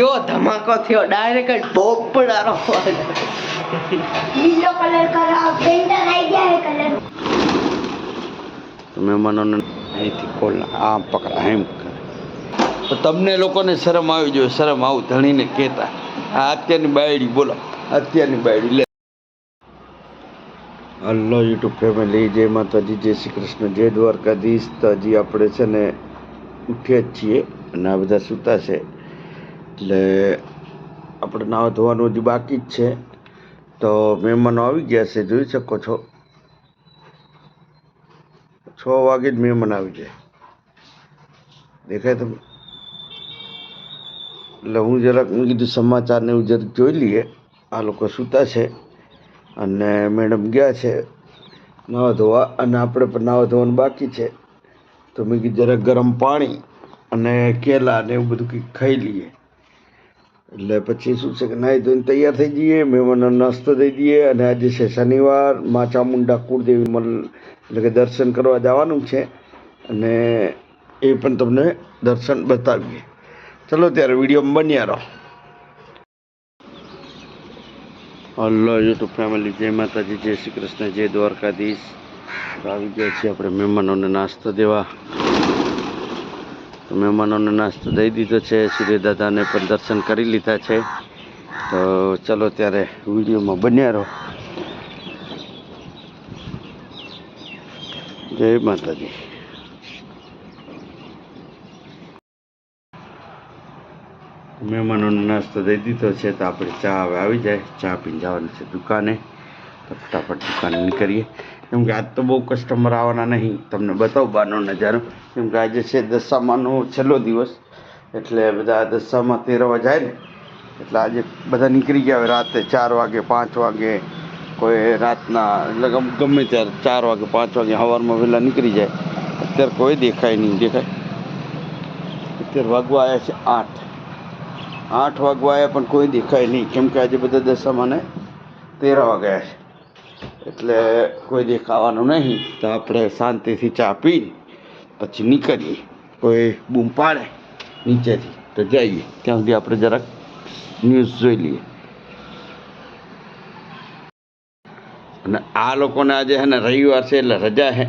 થયો ધમાકો થયો ડાયરેક્ટ અવાજ. લીલો કલર કરાવ પેન્ટર આવી ગયા હે કલર તમે મનોને અહીંથી ખોલ આ પકડા એમ તો તમને લોકોને શરમ આવી જોઈએ શરમ આવું ધણીને કહેતા. આ અત્યારની બાયડી બોલો અત્યારની બાયડી લે. હલો યુટ્યુબ ફેમિલી જય માતાજી જય શ્રી કૃષ્ણ જય દ્વારકાધીશ. તો હજી આપણે છે ને ઉઠ્યા જ છીએ અને આ બધા સૂતા છે. એટલે આપણે નાવા ધોવાનું હજી બાકી જ છે. તો મહેમાનો આવી ગયા છે, જોઈ શકો છો. છ વાગે જ મહેમાન આવી જાય. દેખાય તમે એટલે હું જરાક મેં કીધું સમાચારને એવું જરાક જોઈ લઈએ. આ લોકો સૂતા છે અને મેડમ ગયા છે નાવા ધોવા અને આપણે પણ નાવા ધોવાનું બાકી છે. તો મેં કીધું જરાક ગરમ પાણી અને કેલા ને એવું બધું કંઈક ખાઈ લઈએ. એટલે પછી શું છે કે નાહી ધોઈને તૈયાર થઈ જઈએ, મહેમાનોને નાસ્તો દઈ દઈએ અને આજે છે શનિવાર, મા ચામુંડા કુળદેવી મલ, એટલે કે દર્શન કરવા જવાનું છે અને એ પણ તમને દર્શન બતાવીએ. ચલો ત્યારે વિડીયોમાં બન્યા રહો. હલો યુટ્યુબ ફેમિલી જય માતાજી, જય શ્રી કૃષ્ણ, જય દ્વારકાધીશ. આવી ગયા છીએ આપણે મહેમાનોને નાસ્તો દેવા. મહેમાનોને નાસ્તો દઈ દીધો છે. સૂર્યદાદાને પણ દર્શન કરી લીધા છે. તો ચલો ત્યારે વિડીયોમાં બન્યા રહો. જય માતાજી. મહેમાનોને નાસ્તો દઈ દીધો છે તો આપણે ચા હવે આવી જાય. ચા પીને જવાની છે દુકાને. તો ફટાફટ દુકાને નીકળીએ. કેમ કે આજ તો બહુ કસ્ટમર આવવાના નહીં. તમને બતાવું બહારનો નજારો. કેમ કે આજે છે દશામાનો છેલ્લો દિવસ. એટલે બધા દશામાં તેરવા જાય ને. એટલે આજે બધા નીકળી ગયા હોય રાતે ચાર વાગે, પાંચ વાગે. કોઈ રાતના એટલે ગમે ત્યારે ચાર વાગે, પાંચ વાગે સવારમાં વહેલા નીકળી જાય. અત્યારે કોઈ દેખાય નહીં, દેખાય. અત્યારે વાગવા આવ્યા છે આઠ. આઠ વાગવા આવ્યા પણ કોઈ દેખાય નહીં. કેમ કે આજે બધા દશામાને તેરવા ગયા છે. એટલે કોઈ દેખાવાનું નહીં. તો આપણે શાંતિથી ચા પી, પછી નીકળીએ. કોઈ બૂમ પાડે નીચેથી, તો જઈએ. ત્યાં સુધી આપણે જરાક ન્યૂઝ જોઈ લઈએ. અને આ લોકોને આજે હે ને રવિવાર છે એટલે રજા હે.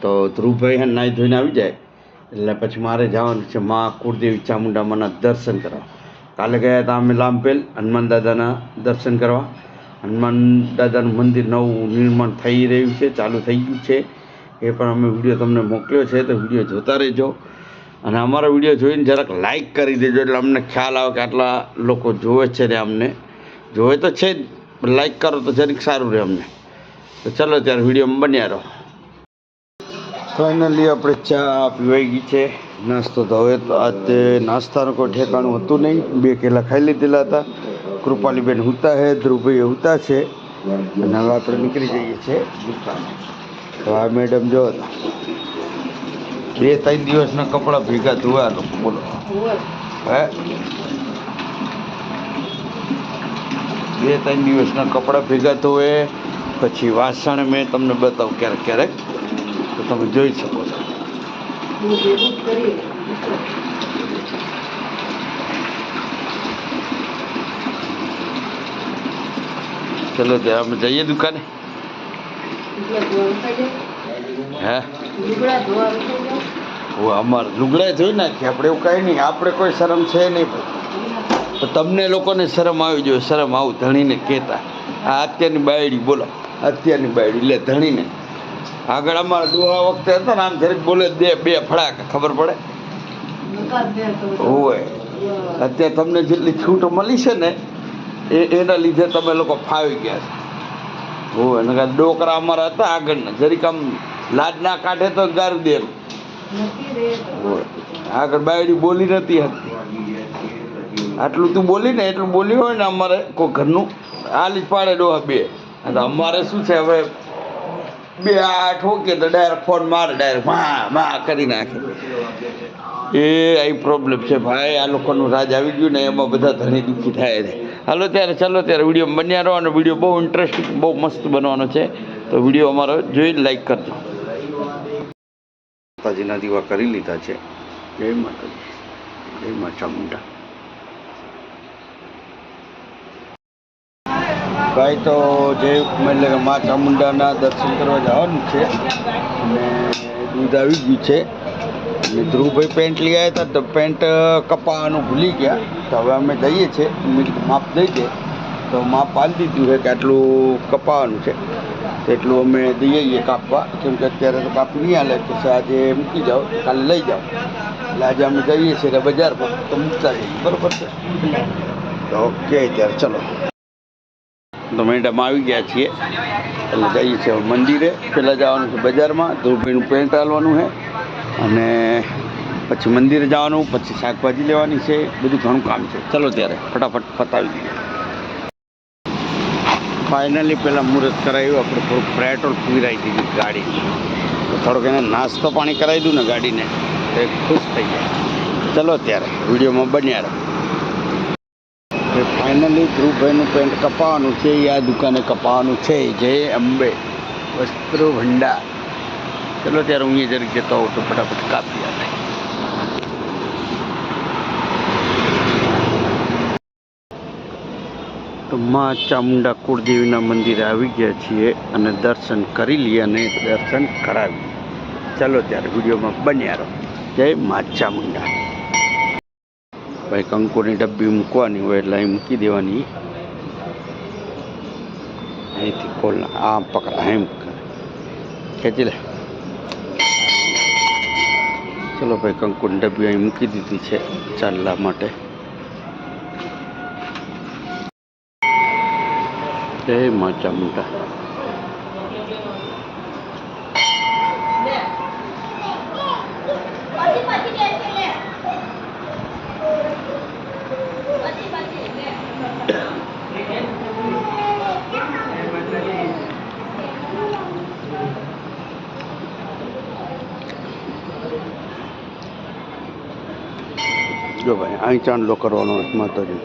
તો ધ્રુવભાઈ હે નાહી ધોઈને આવી જાય. એટલે પછી મારે જવાનું છે મા કુળદેવી ચામુંડામાના દર્શન કરવા. કાલે ગયા હતા અમે લાંભેલ હનુમાન દાદાના દર્શન કરવા. હનુમાન દાદાનું મંદિર નવું નિર્માણ થઈ રહ્યું છે, ચાલુ થઈ ગયું છે. એ પણ અમે વીડિયો તમને મોકલ્યો છે, તો વીડિયો જોતા રહેજો. અને અમારો વીડિયો જોઈને જરાક લાઈક કરી દેજો, એટલે અમને ખ્યાલ આવે કે આટલા લોકો જોવે છે ને અમને. જોવે તો છે જ લાઇક કરો તો જરીક સારું રહે અમને. તો ચલો ત્યારે વિડીયોમાં બન્યા રહો. ફાઇનલી આપણે ચા પીવાઈ ગઈ છે. નાસ્તો તો હવે તો આજે નાસ્તાનું કોઈ ઠેકાણું હતું નહીં. બે કેલા ખાઈ લીધેલા હતા. કૃપાલીબેન હુતા છે ધ્રુવભાઈ હુતા છે. અને હવે આપણે નીકળી જઈએ છીએ હા મેડમ જો બે ત્રણ દિવસના કપડાં ભેગા ધોવાનું બોલો. હે? બે ત્રણ દિવસના કપડાં ભેગા ધોવે, પછી વાસણ મેં તમને બતાવું ક્યારેક ક્યારેક. તો તમે જોઈ શકો છો. ચલો ત્યાં અમે જઈએ દુકાને? હે? અમારે લુગડા જોઈ નાખીએ આપણે એવું કાંઈ નહીં. આપણે કોઈ શરમ છે નહીં. તો તમને લોકોને શરમ આવી જોઈએ શરમ આવું ધણીને કહેતા. આ અત્યારની બાયડી બોલો. અત્યારની બાયડી લે ધણીને. આગળ અમારા ડોહા વખતે હતો ને આમ જરીક બોલે દે બે ફડાક ખબર પડે? હોય અત્યારે તમને જેટલી છૂટ મળી છે ને એ એના લીધે તમે લોકો ફાવી ગયા છે. એને ને ડોકરા અમારા હતા આગળના જરીક આમ લાજ ના કાઢે તો ગાર દે. આગળ બાયડી બોલી નથી હતી આટલું તું બોલી ને એટલું બોલ્યું હોય ને અમારે કોઈ ઘરનું આલી જ પાડે ડોહા બે. અમારે શું છે હવે? બે આ ઠોકે તો ડાયરેક્ટ ફોન મારે ડાયરેક્ટમાં મા કરી નાખે. એ આ પ્રોબ્લેમ છે ભાઈ આ લોકોનું રાજ આવી ગયું ને એમાં બધા ધણી દુઃખી થાય છે. હાલો ત્યારે ચાલો ત્યારે વીડિયો બન્યા રહો અને વીડિયો બહુ ઇન્ટરેસ્ટિંગ બહુ મસ્ત બનવાનો છે. તો વીડિયો અમારો જોઈને લાઈક કરજો. માતાજીના દીવા કરી લીધા છે. જય માતાજી. જય મા ચામુંડા. ભાઈ તો જય એટલે કે મા ચામુંડાના દર્શન કરવા જવાનું છે. અને દૂધ આવી ગયું છે. ધ્રુવભાઈ પેન્ટ લઈ આવ્યા હતા તો પેન્ટ કપાવાનું ભૂલી ગયા. તો હવે અમે જઈએ છીએ. મેં માપ દઈ દે. તો માપ પાડી દીધું છે કે આટલું કપાવાનું છે. એટલું અમે દઈએ છીએ કાપવા. કેમ કે અત્યારે તો કાપી નહીં હાલે. કે આજે મૂકી જાઓ. કાલે લઈ જાઓ. એટલે આજે અમે જઈએ છીએ એટલે બજારમાં. તો મૂકતા જઈએ. બરોબર છે? ઓકે, ત્યારે ચલો. તો મેડમ આવી ગયા છીએ. એટલે જઈએ છીએ મંદિરે. પહેલાં જવાનું છે બજારમાં. ધ્રુવભાઈનું પેન્ટ હાલવાનું છે. અને પછી મંદિરે જવાનું પછી શાકભાજી લેવાની છે બધું ઘણું કામ છે. ચલો ત્યારે. ફટાફટ પતાવી દઈએ. ફાઇનલી પહેલાં મુહૂર્ત કરાવ્યું આપણે થોડુંક પેટ્રોલ પીવરાઈ દીધું ગાડી. તો થોડોક એને નાસ્તો પાણી કરાવી દઉં ને ગાડીને તો એ ખુશ થઈ જાય. ચલો ત્યારે વિડીયોમાં બન્યા રહો. ફાઇનલી ધ્રુવભાઈનું પેન્ટ કપાવવાનું છે એ આ દુકાને કપાવવાનું છે જય અંબે. વસ્ત્રો ભંડાર. ચલો ત્યારે હું અહીંયા જરીક જતો હોઉં તો ફટાફટ કાપી આપે. તો મા ચામુંડા કુળદેવીના મંદિરે આવી ગયા છીએ અને દર્શન કરી લઈએ અને દર્શન કરાવીએ. ચાલો ત્યારે વિડીયોમાં બન્યા રહો. જય મા ચામુંડા. ભાઈ કંકુની ડબ્બી મૂકવાની હોય એટલે અહીં મૂકી દેવાની. અહીંથી ખોલ આમ પકડા એમ ખેંચી લે. ચલો ભાઈ કંકુની ડબ્બી અહીં મૂકી દીધી છે ચાલવા માટે જય મા ચામુંડા જો ભાઈ. અહીં ચાંદલો કરવાનો માતાજી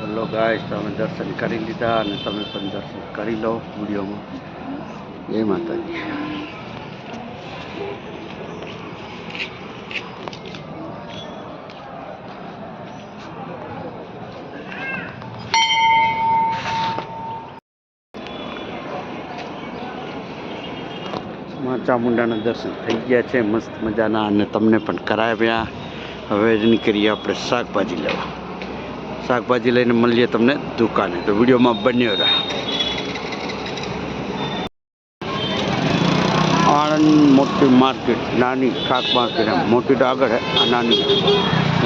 હેલો ગાઈસ, તમે દર્શન કરી લીધા અને તમે પણ દર્શન કરી લો વિડીયોમાં. જય માતાજી મા ચામુંડાના દર્શન થઈ ગયા છે, મસ્ત મજાના અને તમને પણ કરાવ્યા. હવે નીકળીએ આપણે શાકભાજી લેવા. શાકભાજી લઈને મળીએ તમને દુકાને. તો વિડીયોમાં બન્યો રહે. આણંદ મોટી માર્કેટ, નાની શાક માર્કેટ મોટી તો આગળ આ નાની.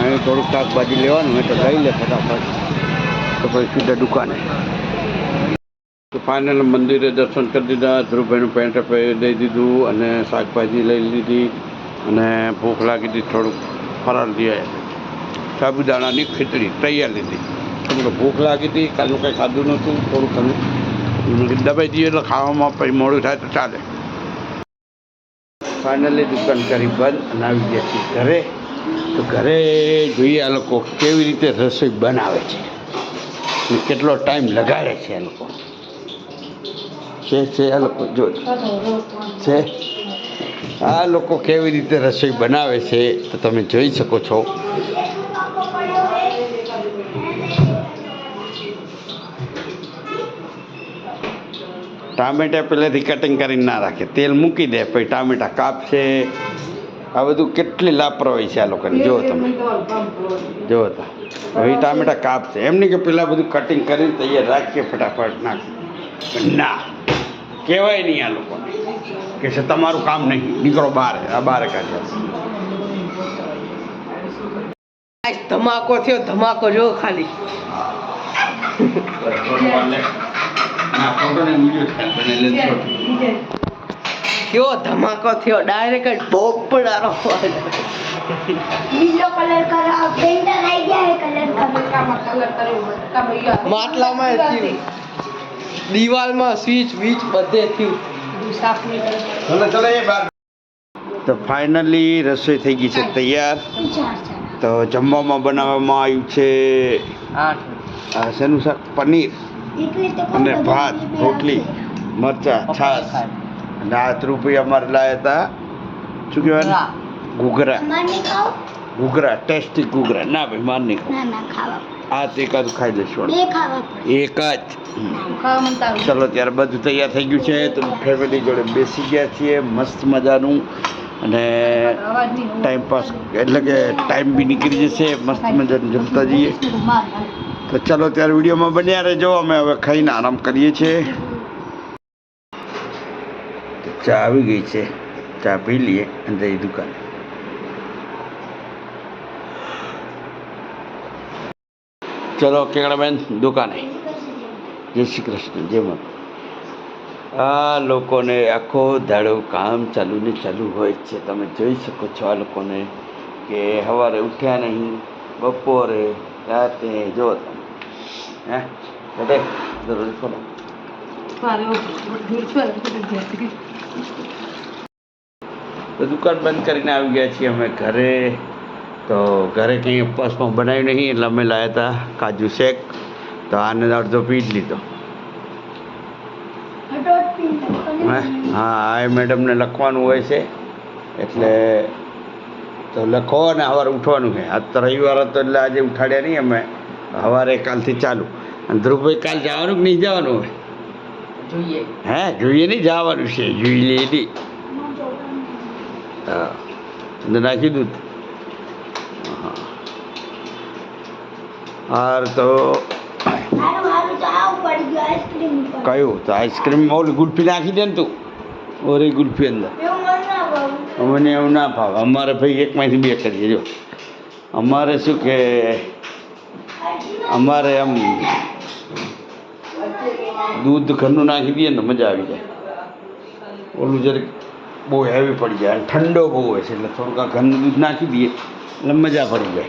અહીં થોડુંક શાકભાજી લેવાનું હોય તો લઈ લે ફટાફટ. તો પછી સીધા દુકાને. ફાઇનલ મંદિરે દર્શન કરી દીધા, ધ્રુવભાઈનું પેન્ટ દઈ દીધું અને શાકભાજી લઈ લીધી અને ભૂખ લાગી હતી, થોડુંક ફરાર લઈ સાબુદાણાની ખીચડી તૈયાર લીધી. કેમ ભૂખ લાગી હતી, કાલનું કંઈ ખાધું નહોતું, થોડું ખાધું. દબાઈ દઈએ એટલે ખાવામાં પછી મોડું થાય તો ચાલે. ફાઇનલી દુકાન કરી બંધ અને આવી ગયા છીએ ઘરે. તો ઘરે જોઈએ આ લોકો કેવી રીતે રસોઈ બનાવે છે કેટલો ટાઈમ લગાડે છે આ લોકો. છે છે, આ લોકો, જો. છે. આ લોકો કેવી રીતે રસોઈ બનાવે છે, તો તમે જોઈ શકો છો. ટામેટા પહેલેથી કટિંગ કરીને ના રાખે. તેલ મૂકી દે, પછી ટામેટા કાપશે. આ બધું કેટલી લાપરવાહી છે આ લોકોની. જુઓ તમે. જુઓ તો. હવે ટામેટા કાપશે. એમ નહીં કે પહેલાં બધું કટિંગ કરીને તૈયાર રાખીએ, ફટાફટ નાખીએ. ના. કહેવાય નહીં આ લોકોને કે છે તમારું કામ નહીં નીકળો બહાર આ બહાર કાઢે. ધમાકો થયો ધમાકો જો ખાલી. કેવો ધમાકો થયો ડાયરેક્ટ ભોગ અવાજ લીલો કલર કરા પેન્ટર આવી ગયા કલર માટલામાં થયું. દિવાલમાં સ્વિચ વીચ બધે થયું તો ફાઇનલી રસોઈ થઈ ગઈ છે તૈયાર. તો જમવામાં બનાવવામાં આવ્યું છે આઠ. શેનું શાક પનીર એટલે તો કહું અને ભાત રોટલી મરચા છાશ. અને આ રૂપિયા અમારે લાયા હતા. શું કહેવાય? ઘૂઘરા. ઘૂઘરા. ટેસ્ટી ઘૂઘરા. ના ભાઈ માર નહીં ખાવું. આ તો એકાદ ખાઈ પડે. એક જ. ચલો ત્યારે બધું તૈયાર થઈ ગયું છે. તો ફેમિલી જોડે બેસી ગયા છીએ. મસ્ત મજાનું. અને ટાઈમ પાસ એટલે કે ટાઈમ બી નીકળી જશે. મસ્ત મજાનું જમતા જઈએ. તો ચલો ત્યારે વિડીયોમાં બન્યા રહેજો. અમે હવે ખાઈને આરામ કરીએ છીએ. ચા આવી ગઈ છે. ચા પી લઈએ અને દુકાને. ચલો કેકડાબેન દુકાને. જય શ્રી કૃષ્ણ જય મત આ લોકોને આખો દાડો કામ ચાલુ ને ચાલુ હોય છે. તમે જોઈ શકો છો આ લોકોને કે સવારે ઉઠ્યા નહીં બપોરે રાતે જો તમે. હે? બધે દરરોજ ખોલો દુકાન બંધ કરીને આવી ગયા છીએ અમે ઘરે. તો ઘરે કંઈ ઉપવાસમાં બનાવ્યું નહીં એટલે અમે લાવ્યા હતા કાજુ શેક તો આને અડધો પી જ લીધો. હે? હા આ મેડમને લખવાનું હોય છે એટલે તો લખો અને સવારે ઉઠવાનું છે. આજ તો રવિવાર હતો એટલે આજે ઉઠાડ્યા નહીં અમે. સવારે કાલથી ચાલુ. અને ધ્રુવભાઈ કાલ જવાનું કે નહીં જવાનું? હોય જોઈએ. હે જોઈએ નહીં જવાનું છે. જોઈ નહીં હા. નાખી દઉં. હાર તો આઈસ્ક્રીમ કયું? તો આઈસ્ક્રીમમાં ઓલી ગુલ્ફી નાખી દે ને તું. ઓરી ગુલ્ફી અંદર. અમને મને એવું ના ભાવે. અમારે ભાઈ એકમાંથી બે કરીએ જો. અમારે શું કે અમારે આમ દૂધ ઘરનું નાખી દઈએ ને મજા આવી જાય. ઓલું જરીક બહુ હેવી પડી જાય. અને ઠંડો બહુ હોય છે, એટલે થોડુંક આ ઘરનું દૂધ નાખી દઈએ, એટલે મજા પડી જાય.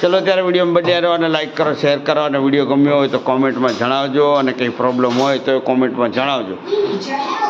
ચલો, ત્યારે વીડિયો બન્યા રહો અને લાઈક કરો શેર કરો, અને વીડિયો ગમ્યો હોય તો કોમેન્ટમાં જણાવજો, અને કંઈ પ્રોબ્લેમ હોય તો કોમેન્ટમાં જણાવજો. જણાવો